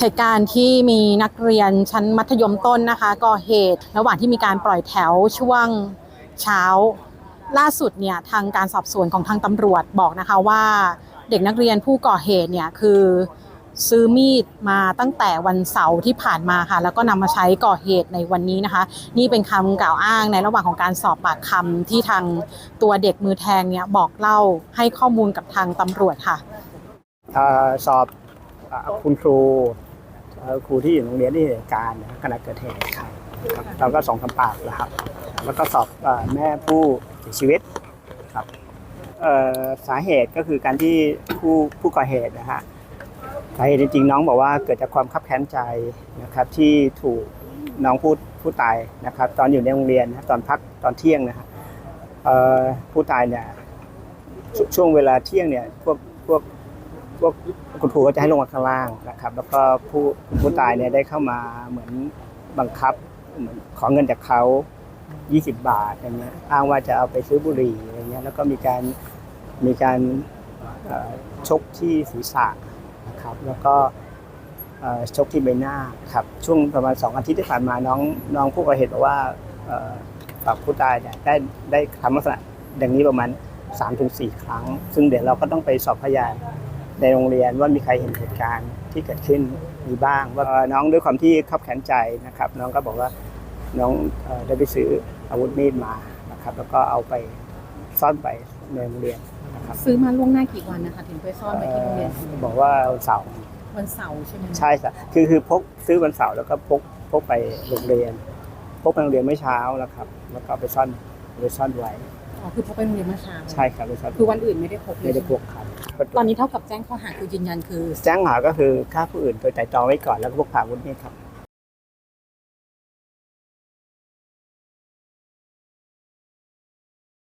เหตุการณ์ที่มีนักเรียนชั้นมัธยมต้นนะคะก่อเหตุ ระหว่างที่มีการปล่อยแถวช่วงเช้าล่าสุดเนี่ยทางการสอบสวนของทางตำรวจบอกนะคะว่าเด็กนักเรียนผู้ก่อเหตุเนี่ยคือซื้อมีดมาตั้งแต่วันเสาร์ที่ผ่านมาค่ะ แล้วก็นำมาใช้ก่อเหตุในวันนี้นะคะ นี่เป็นคำกล่าวอ้างในระหว่างของการสอบปากคำที่ทางตัวเด็กมือแทงเนี่ยบอกเล่าให้ข้อมูลกับทางตำรวจค่ะสอบ คุณครูครูที่อยู่โรงเรียนที่เห็นเหตุการณ์ขณะเกิดเหตุครับเราก็ส่งคำปากแล้วครับ แล้วก็สอบแม่ผู้เสียชีวิตครับสาเหตุก็คือการที่ผู้ผู้ก่อเหตุนะฮะสาเหตุจริงๆน้องบอกว่าเกิดจากความคับแค้นใจนะครับ ที่ถูกน้องผู้ผู้ตายนะครับ ตอนอยู่ในโรงเรียนนะตอนพักตอนเที่ยงนะฮะเอ่อผู้ตายเนี่ยช่วงเวลาเที่ยงเนี่ยพวกพวก กคุณครูก็จะให้ลงมาข้างล่างนะครับ แล้วก็ผู้ผู้ตายเนี่ยได้เข้ามาเหมือนบังคับเหมือนขอเงินจากเขา 20 บาทอย่างเงี้ยอ้างว่าจะเอาไปซื้อบุหรี่อะไรเงี้ยแล้วก็มีการมีการชกที่ศีรษะนะครับแล้วก็ชกที่ใบหน้าครับช่วงประมาณ 2 อาทิตย์ที่ผ่านมาน้องน้องผู้ก่อเหตุบอกว่าเอ่อกับผู้ตายเนี่ยได้ได้ทำลักษณะอย่างนี้ประมาณ3-4 ครั้ง ซึ่งเดี๋ยวเราก็ต้องไปสอบพยาน ในโรงเรียนว่ามีใครเห็นเหตุการณ์ที่เกิดขึ้นมีบ้าง ว่าเอ่อน้องด้วยความที่ขับแขนใจนะครับ น้องก็บอกว่าน้องเอ่อได้ไปซื้ออาวุธมีดมานะครับแล้วก็เอาไปซ่อนไปในโรงเรียนนะครับซื้อมาล่วงหน้ากี่วันนะคะถึงไปซ่อนไว้ที่โรงเรียนเอ่อบอกว่าวันเสาร์วันเสาร์ใช่ไหมใช่ค่ะคือคือพกซื้อวันเสาร์แล้วก็พกพกไปโรงเรียน พกไปโรงเรียนเมื่อเช้าแล้วครับ แล้วก็เอาไปซ่อนเอาไปซ่อนไว้อ๋อคือพกไปโรงเรียนเมื่อเช้าใช่ครับไปซ่อนคือวันอื่นไม่ได้พกเลยไม่ได้พกครับ ตอนนี้เท่ากับแจ้งข้อหาคือยืนยันคือ แจ้งหาก็คือฆ่าผู้อื่นโดยไตร่ตรองไว้ก่อนแล้วก็พกพาอาวุธมีดครับ